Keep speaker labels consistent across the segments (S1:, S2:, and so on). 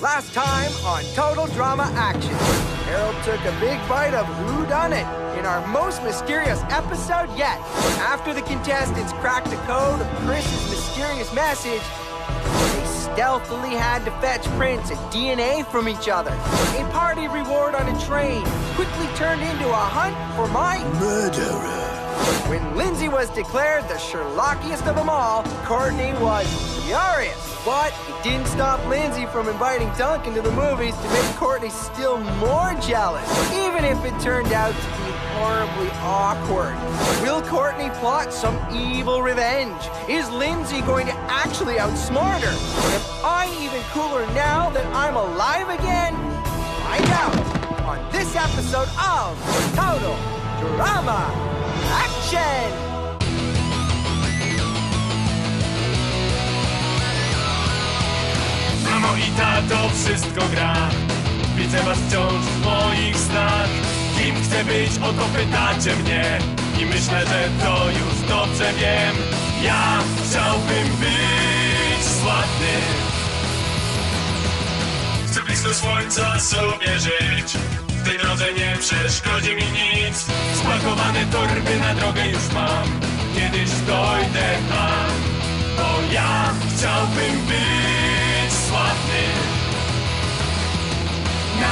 S1: Last time on Total Drama Action, Harold took a big bite of Who Done It in our most mysterious episode yet. After the contestants cracked the code of Chris's mysterious message, they stealthily had to fetch prints and DNA from each other. A party reward on a train quickly turned into a hunt for my
S2: Murderer.
S1: when Lindsay was declared the Sherlockiest of them all, Courtney was furious. But it didn't stop Lindsay from inviting Duncan to the movies to make Courtney still more jealous, even if it turned out to be horribly awkward. Will Courtney plot some evil revenge? Is Lindsay going to actually outsmart her? Am I even cooler now that I'm alive again? Find out on this episode of Total Drama Action!
S3: Mamo i tato, wszystko gra. Widzę was wciąż w moich snach. Kim chcę być, o to pytacie mnie. I myślę, że to już dobrze wiem. Ja chciałbym być sławny. Chcę blisko słońca sobie żyć. W tej drodze nie przeszkodzi mi nic. Spakowane torby na drogę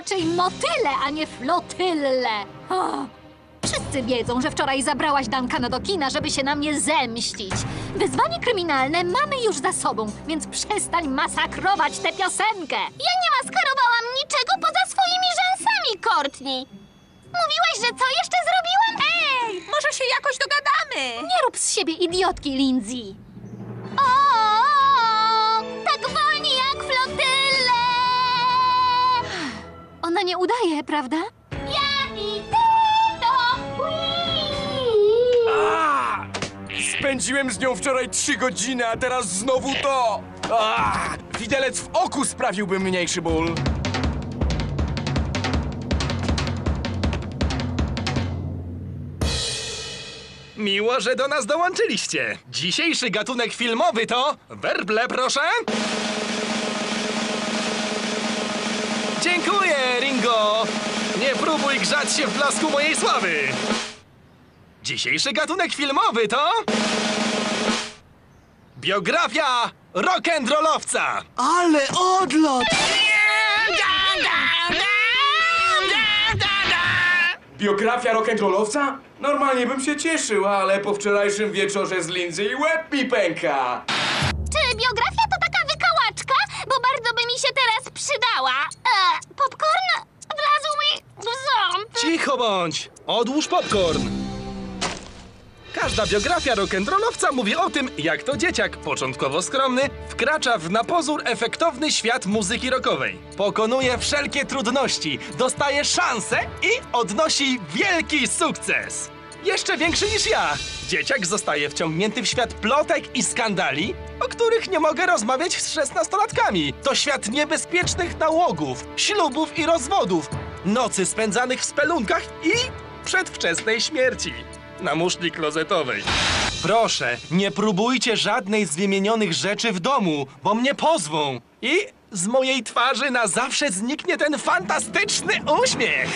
S4: raczej motyle, a nie flotylle. O. Wszyscy wiedzą, że wczoraj zabrałaś Duncana do kina, żeby się na mnie zemścić. Wyzwanie kryminalne mamy już za sobą, więc przestań masakrować tę piosenkę. Ja nie maskarowałam niczego poza swoimi rzęsami, Courtney. Mówiłaś, że co jeszcze zrobiłam? Ej,
S5: Może się jakoś dogadamy.
S4: nie rób z siebie idiotki, Lindsay. O, Ona nie udaje, prawda?
S6: A! Spędziłem z nią wczoraj trzy godziny, a teraz znowu to! A! Widelec w oku sprawiłby mniejszy ból. Miło, że do nas dołączyliście. Dzisiejszy gatunek filmowy to... Werble, proszę! Dziękuję, Ringo! Nie próbuj grzać się w blasku mojej sławy! Dzisiejszy gatunek filmowy to... Biografia rock'n'rollowca!
S1: Ale odlot!
S6: Biografia rock'n'rollowca? Normalnie bym się cieszył, ale po wczorajszym wieczorze z Lindsay łeb mi pęka.
S4: Czy biografia się teraz przydała. E, popcorn wlazł mi w ząb.
S6: Cicho bądź! Odłóż popcorn! Każda biografia rock'n'rollowca mówi o tym, jak to dzieciak, początkowo skromny, wkracza w na pozór efektowny świat muzyki rockowej. Pokonuje wszelkie trudności, dostaje szansę i odnosi wielki sukces. Jeszcze większy niż ja. Dzieciak zostaje wciągnięty w świat plotek i skandali, o których nie mogę rozmawiać z szesnastolatkami. To świat niebezpiecznych nałogów, ślubów i rozwodów, nocy spędzanych w spelunkach i przedwczesnej śmierci na muszli klozetowej. Proszę, nie próbujcie żadnej z wymienionych rzeczy w domu, bo mnie pozwą. I z mojej twarzy na zawsze zniknie ten fantastyczny uśmiech.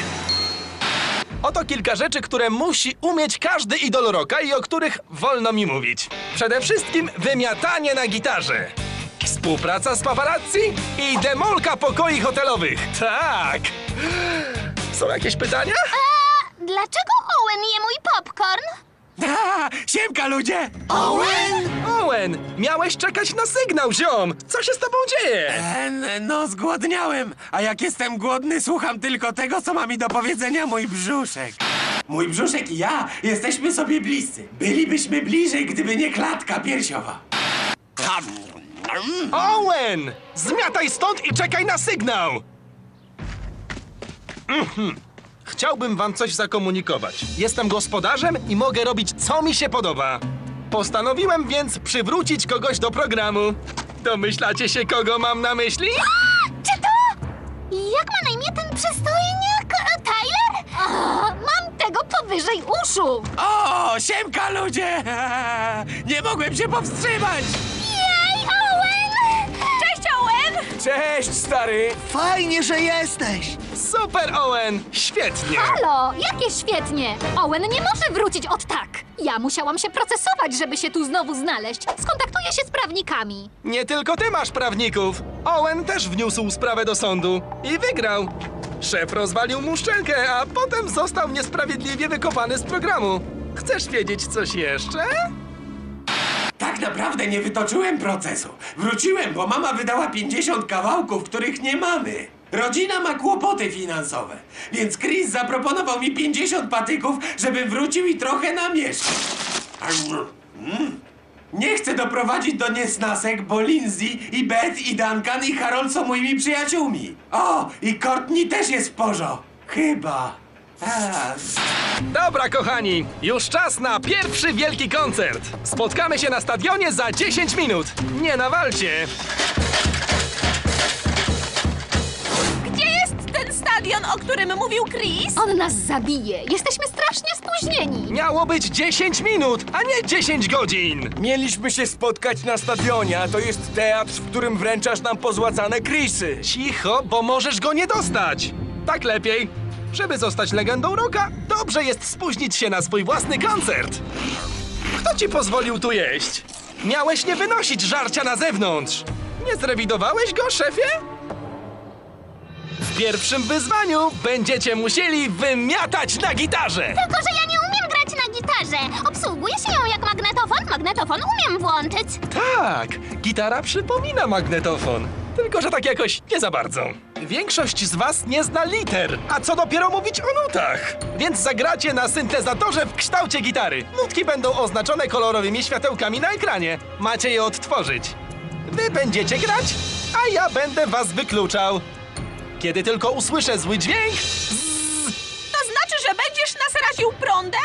S6: Oto kilka rzeczy, które musi umieć każdy idol rocka i o których wolno mi mówić. Przede wszystkim wymiatanie na gitarze. Współpraca z paparazzi i demolka pokoi hotelowych. Tak! Są jakieś pytania?
S4: Dlaczego Owen je mój popcorn?
S7: A, siemka ludzie!
S6: Owen, miałeś czekać na sygnał, ziom! Co się z tobą dzieje?
S7: E, no, zgłodniałem. A jak jestem głodny, słucham tylko tego, co ma mi do powiedzenia mój brzuszek. Mój brzuszek i ja jesteśmy sobie bliscy. Bylibyśmy bliżej, gdyby nie klatka piersiowa.
S6: Owen! Zmiataj stąd i czekaj na sygnał! Mhm. Chciałbym wam coś zakomunikować. Jestem gospodarzem i mogę robić, co mi się podoba. Postanowiłem więc przywrócić kogoś do programu. Domyślacie się, kogo mam na myśli?
S4: Czy to... Jak ma na imię ten przystojniak? E, Tyler? A, mam tego powyżej uszu.
S7: O, siemka ludzie! Nie mogłem się powstrzymać!
S4: Jej, Owen!
S5: Cześć, Owen!
S1: Cześć, stary! Fajnie, że jesteś!
S6: Super, Owen! Świetnie!
S4: Halo, jakie świetnie! Owen nie może wrócić od tak. Ja musiałam się procesować, żeby się tu znowu znaleźć. Skontaktuję się z prawnikami.
S6: Nie tylko ty masz prawników. Owen też wniósł sprawę do sądu i wygrał. Szef rozwalił mu szczękę, a potem został niesprawiedliwie wykopany z programu. Chcesz wiedzieć coś jeszcze?
S7: Tak naprawdę nie wytoczyłem procesu. Wróciłem, bo mama wydała 50 kawałków, których nie mamy. Rodzina ma kłopoty finansowe, więc Chris zaproponował mi 50 patyków, żebym wrócił i trochę namieszał. Mm. Nie chcę doprowadzić do niesnasek, bo Lindsay i Beth i Duncan i Harold są moimi przyjaciółmi. O, i Courtney też jest w porzo. Chyba.
S6: Dobra, kochani, już czas na pierwszy wielki koncert. Spotkamy się na stadionie za 10 minut. Nie nawalcie.
S5: Stadion, o którym mówił Chris?
S4: On nas zabije. Jesteśmy strasznie spóźnieni.
S6: Miało być 10 minut, a nie 10 godzin.
S1: Mieliśmy się spotkać na stadionie, a to jest teatr, w którym wręczasz nam pozłacane krisy.
S6: Cicho, bo możesz go nie dostać. Tak lepiej. Żeby zostać legendą rocka, dobrze jest spóźnić się na swój własny koncert. Kto ci pozwolił tu jeść? Miałeś nie wynosić żarcia na zewnątrz. Nie zrewidowałeś go, szefie? W pierwszym wyzwaniu będziecie musieli wymiatać na gitarze.
S8: Tylko, że ja nie umiem grać na gitarze. Obsługuje się ją jak magnetofon. Magnetofon umiem włączyć.
S6: Tak, gitara przypomina magnetofon. Tylko, że tak jakoś nie za bardzo. Większość z was nie zna liter, a co dopiero mówić o nutach. Więc zagracie na syntezatorze w kształcie gitary. Nutki będą oznaczone kolorowymi światełkami na ekranie. Macie je odtworzyć. Wy będziecie grać, a ja będę was wykluczał. Kiedy tylko usłyszę zły dźwięk,
S5: To znaczy, że będziesz nas raził prądem?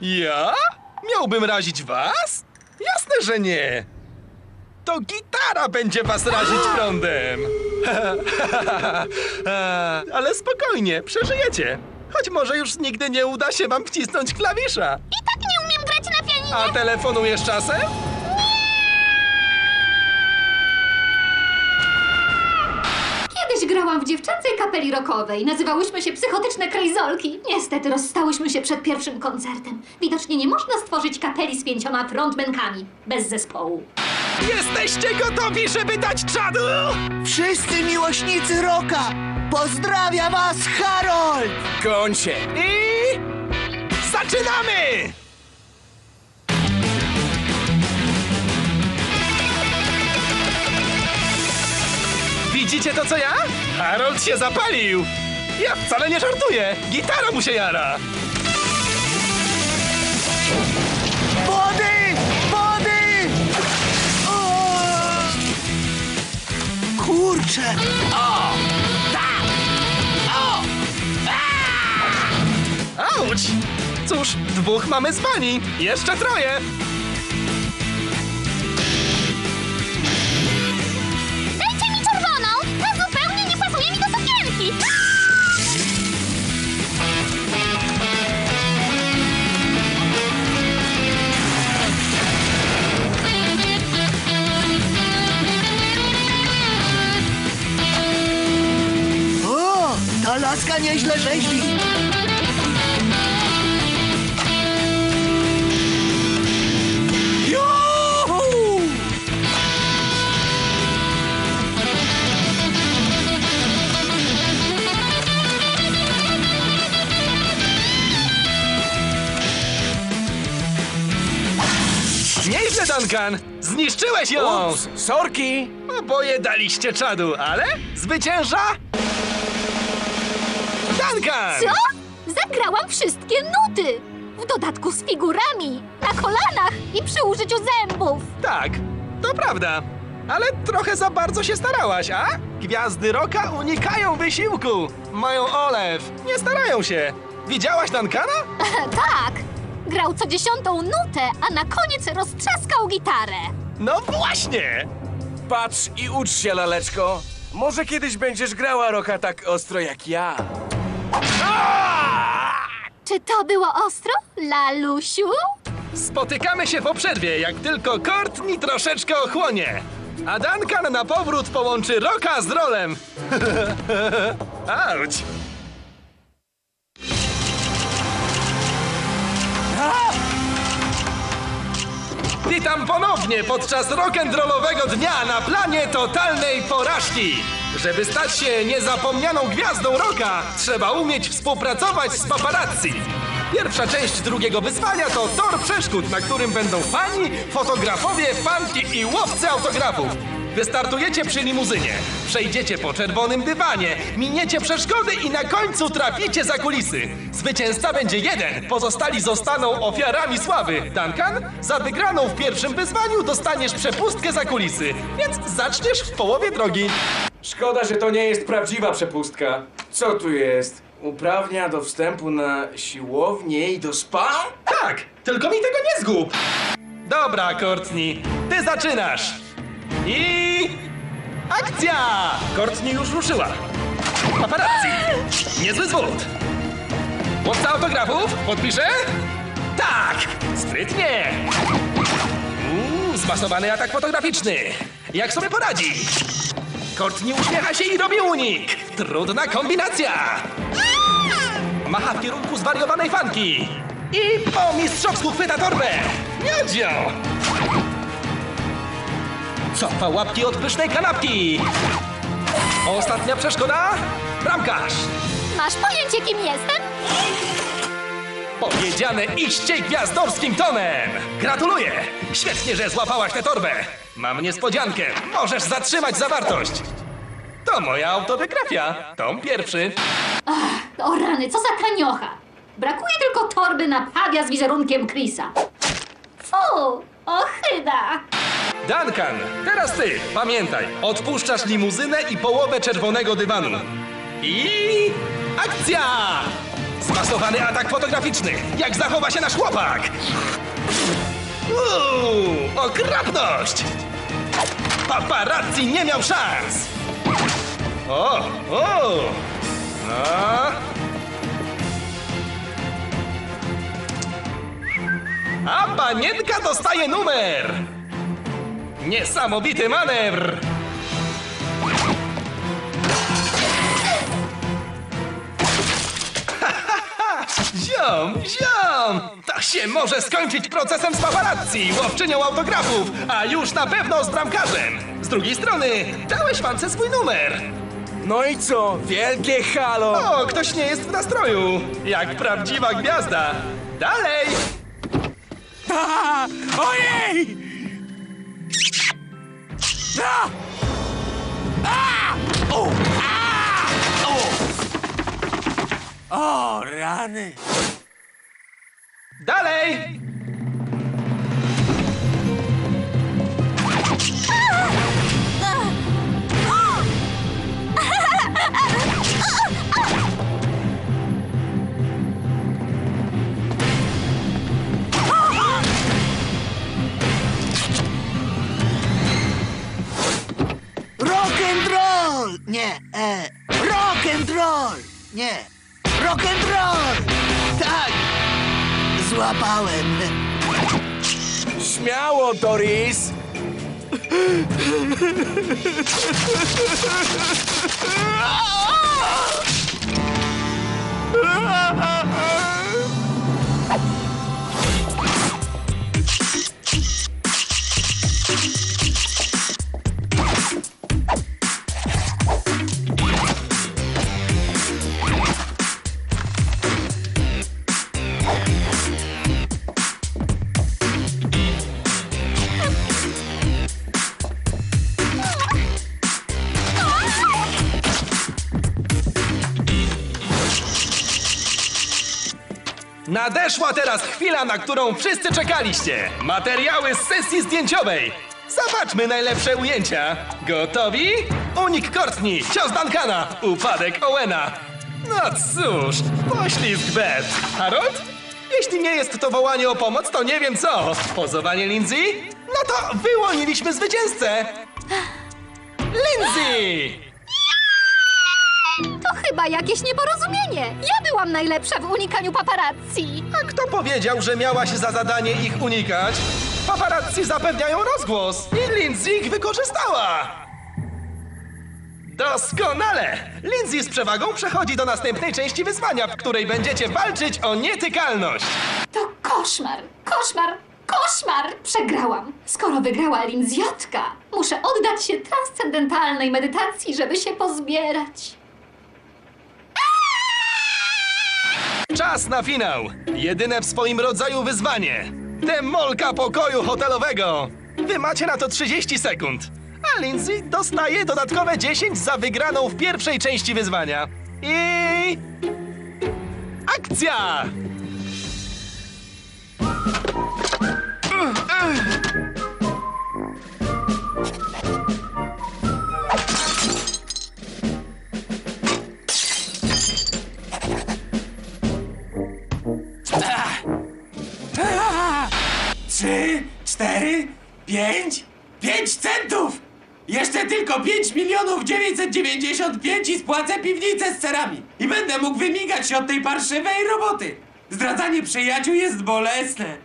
S6: ja? Miałbym razić was? Jasne, że nie. To gitara będzie was razić prądem. Ale spokojnie, przeżyjecie. Choć może już nigdy nie uda się wam wcisnąć klawisza.
S8: I tak nie umiem grać na pianinie.
S6: A telefonujesz czasem?
S4: Grałam w dziewczęcej kapeli rockowej. Nazywałyśmy się psychotyczne krejzolki. Niestety rozstałyśmy się przed pierwszym koncertem. Widocznie nie można stworzyć kapeli z pięcioma frontmenkami. Bez zespołu.
S6: Jesteście gotowi, żeby dać czadu?
S1: Wszyscy miłośnicy rocka! Pozdrawia was Harold! Koń się!
S6: I... Zaczynamy! Widzicie to, co ja? Harold się zapalił! Ja wcale nie żartuję! Gitara mu się jara!
S1: Wody! Wody! O! Kurczę!
S6: Auć! Cóż, dwóch mamy z pani, jeszcze troje!
S1: Laska nieźle rzeźbi!
S6: Nieźle, Duncan! Zniszczyłeś ją!
S9: Ups, sorki!
S6: Oboje daliście czadu, ale zwycięża... Duncan!
S4: Co? Zagrałam wszystkie nuty! W dodatku z figurami, na kolanach i przy użyciu zębów.
S6: Tak, to prawda. Ale trochę za bardzo się starałaś, a? Gwiazdy roka unikają wysiłku. Mają olew, nie starają się. Widziałaś Duncana?
S4: tak, grał co dziesiątą nutę, a na koniec roztrzaskał gitarę.
S6: No właśnie!
S9: Patrz i ucz się, laleczko. Może kiedyś będziesz grała roka tak ostro jak ja.
S4: Czy to było ostro, Lalusiu?
S6: Spotykamy się po przerwie, jak tylko Courtney troszeczkę ochłonie. A Duncan na powrót połączy roka z rolem. Auć! Witam ponownie podczas rock'n'rollowego dnia na planie totalnej porażki. Żeby stać się niezapomnianą gwiazdą rocka, trzeba umieć współpracować z paparazzi. Pierwsza część drugiego wyzwania to tor przeszkód, na którym będą fani, fotografowie, fanki i łowcy autografów. Wystartujecie przy limuzynie, przejdziecie po czerwonym dywanie, miniecie przeszkody i na końcu traficie za kulisy. Zwycięzca będzie jeden, pozostali zostaną ofiarami sławy. Duncan, za wygraną w pierwszym wyzwaniu dostaniesz przepustkę za kulisy, więc zaczniesz w połowie drogi.
S9: Szkoda, że to nie jest prawdziwa przepustka. Co tu jest? Uprawnia do wstępu na siłownię i do spa?
S6: Tak, tylko mi tego nie zgub. Dobra, Courtney, ty zaczynasz. I... Akcja! Courtney już ruszyła. Paparazzi! Niezły zwód. Łowca autografów? Podpiszę? Tak! Sprytnie! Uuu, zmasowany atak fotograficzny. Jak sobie poradzi? Courtney uśmiecha się i robi unik. Trudna kombinacja. Macha w kierunku zwariowanej fanki. I po mistrzowsku chwyta torbę. Miodzio! Cofa łapki od pysznej kanapki. Ostatnia przeszkoda? Bramkarz.
S4: Masz pojęcie, kim jestem?
S6: Powiedziane iście gwiazdorskim tonem! Gratuluję! Świetnie, że złapałaś tę torbę! Mam niespodziankę! Możesz zatrzymać zawartość! To moja autobiografia. Tom pierwszy.
S4: O rany, co za taniocha. Brakuje tylko torby na pawia z wizerunkiem Chrisa. Fu, ochyda.
S6: Duncan, teraz ty. Pamiętaj, odpuszczasz limuzynę i połowę czerwonego dywanu. I... akcja! Zmasowany atak fotograficzny. Jak zachowa się nasz chłopak? Uuu, okropność! Paparazzi nie miał szans! O, o! No. A panienka dostaje numer! Niesamowity manewr! Ziom, ziom! To się może skończyć procesem z paparazzi, łowczynią autografów, a już na pewno z bramkarzem! Z drugiej strony, dałeś fance swój numer!
S9: No i co? Wielkie halo!
S6: O, ktoś nie jest w nastroju! Jak prawdziwa gwiazda! Dalej!
S9: A, ojej! A! A! O! A! O! o, rany!
S6: Dalej!
S10: Rock and roll! Nie, e, rock and roll! Nie, rock and roll! Tak, złapałem.
S9: Śmiało, Doris! Ah!
S6: Nadeszła teraz chwila, na którą wszyscy czekaliście. Materiały z sesji zdjęciowej. Zobaczmy najlepsze ujęcia. Gotowi? Unik Courtney, cios Duncana, upadek Owena. No cóż, poślizg Beth. Harold? Jeśli nie jest to wołanie o pomoc, to nie wiem co. Pozowanie Lindsay? No to wyłoniliśmy zwycięzcę. Lindsay!
S4: Chyba jakieś nieporozumienie. Ja byłam najlepsza w unikaniu paparazzi.
S6: A kto powiedział, że miałaś za zadanie ich unikać? Paparazzi zapewniają rozgłos i Lindsay ich wykorzystała. Doskonale! Lindsay z przewagą przechodzi do następnej części wyzwania, w której będziecie walczyć o nietykalność.
S4: To koszmar, koszmar, koszmar! Przegrałam. Skoro wygrała Linzjotka, muszę oddać się transcendentalnej medytacji, żeby się pozbierać.
S6: Czas na finał! Jedyne w swoim rodzaju wyzwanie. Demolka pokoju hotelowego. Wy macie na to 30 sekund. A Lindsay dostaje dodatkowe 10 za wygraną w pierwszej części wyzwania. I... Akcja!
S7: Tylko 5 milionów 995 i spłacę piwnicę z cerami. I będę mógł wymigać się od tej parszywej roboty. Zdradzanie przyjaciół jest bolesne.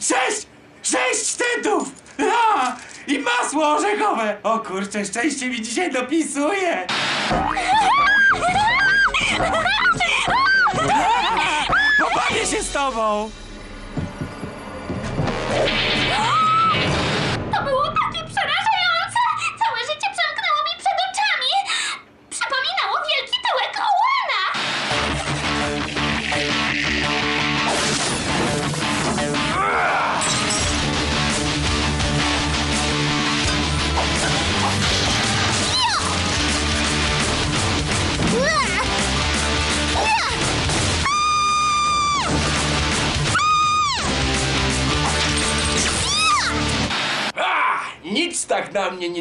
S7: Sześć! Sześć centów! A, I masło orzechowe! O kurczę, szczęście mi dzisiaj dopisuje! Pobawię się z tobą!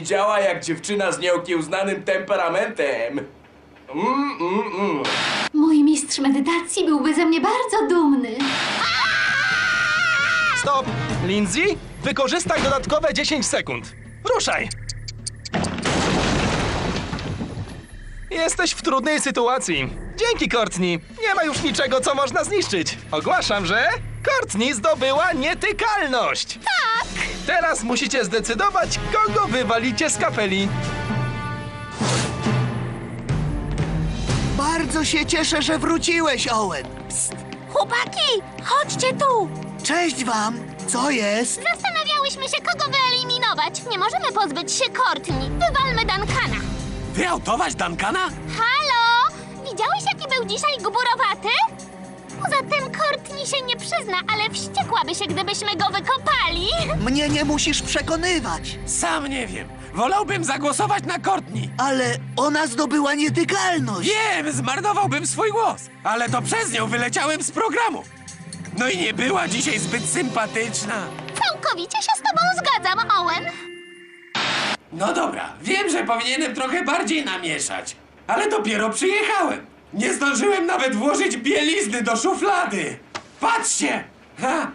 S9: Działa jak dziewczyna z nieokiełznanym temperamentem. Mm, mm, mm.
S4: Mój mistrz medytacji byłby ze mnie bardzo dumny.
S6: Stop! Lindsay, wykorzystaj dodatkowe 10 sekund. Ruszaj! Jesteś w trudnej sytuacji. Dzięki, Courtney. Nie ma już niczego, co można zniszczyć. Ogłaszam, że Courtney zdobyła nietykalność. Tak! Teraz musicie zdecydować, kogo wywalicie z kapeli.
S10: Bardzo się cieszę, że wróciłeś, Owen.
S5: Chłopaki, chodźcie tu!
S10: Cześć wam. Co jest?
S8: Zastanawiałyśmy się, kogo wyeliminować. Nie możemy pozbyć się Courtney. Wywalmy Duncana.
S7: Wyautować Duncana?
S8: Halo! Widziałeś, jaki był dzisiaj gburowaty? Poza tym Courtney się nie przyzna, ale wściekłaby się, gdybyśmy go wykopali.
S10: Mnie nie musisz przekonywać.
S7: Sam nie wiem. Wolałbym zagłosować na Courtney.
S10: Ale ona zdobyła nietykalność.
S7: Wiem, zmarnowałbym swój głos, ale to przez nią wyleciałem z programu. No i nie była dzisiaj zbyt sympatyczna.
S8: Całkowicie się z tobą zgadzam, Owen.
S7: No dobra, wiem, że powinienem trochę bardziej namieszać, ale dopiero przyjechałem. Nie zdążyłem nawet włożyć bielizny do szuflady. Patrzcie! Ha!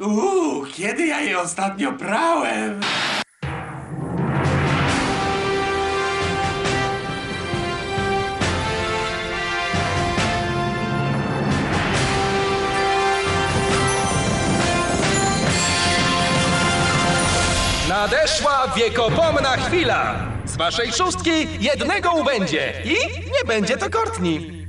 S7: Uuu, kiedy ja je ostatnio prałem?
S6: Nadeszła wiekopomna chwila! Waszej szóstki jednego ubędzie i nie będzie to Courtney.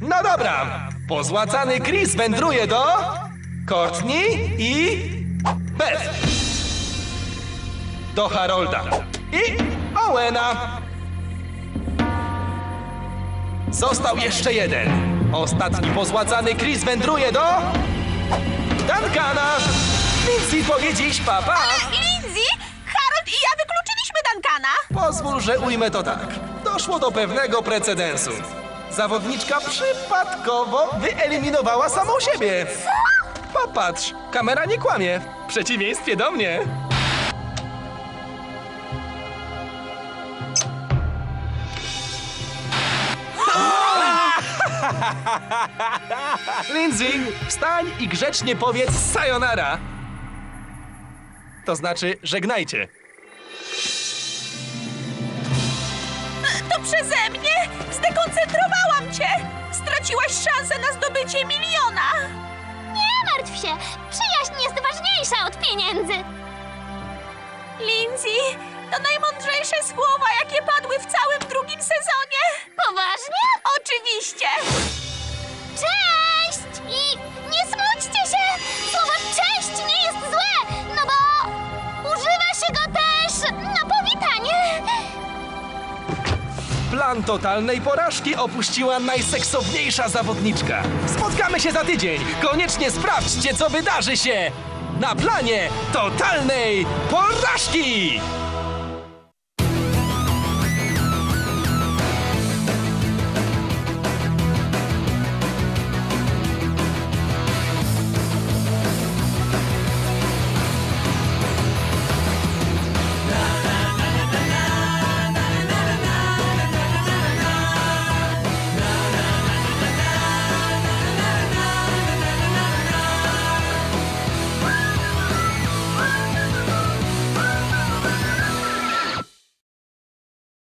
S6: No dobra, pozłacany Chris wędruje do Courtney i Beth. Do Harolda i Owena. Został jeszcze jeden. Ostatni pozłacany Chris wędruje do Duncana! Lindsay powie dziś papa!
S5: Lindsay, Harold i ja wykluczyliśmy Duncana.
S6: Pozwól, że ujmę to tak. Doszło do pewnego precedensu. Zawodniczka przypadkowo wyeliminowała samą siebie. Popatrz, kamera nie kłamie. W przeciwieństwie do mnie. Lindsay, wstań i grzecznie powiedz sayonara. To znaczy, żegnajcie.
S5: To przeze mnie. Zdekoncentrowałam cię. Straciłaś szansę na zdobycie miliona.
S8: Nie martw się! Przyjaźń jest ważniejsza od pieniędzy!
S5: Lindsay, to najmądrzejsze słowa, jakie padły w całym drugim sezonie.
S8: Poważnie?
S5: Oczywiście.
S8: Cześć! I nie smućcie się! Słowo cześć nie jest złe, no bo używa się go też na powitanie.
S6: Plan totalnej porażki opuściła najseksowniejsza zawodniczka. Spotkamy się za tydzień. Koniecznie sprawdźcie, co wydarzy się na planie totalnej porażki!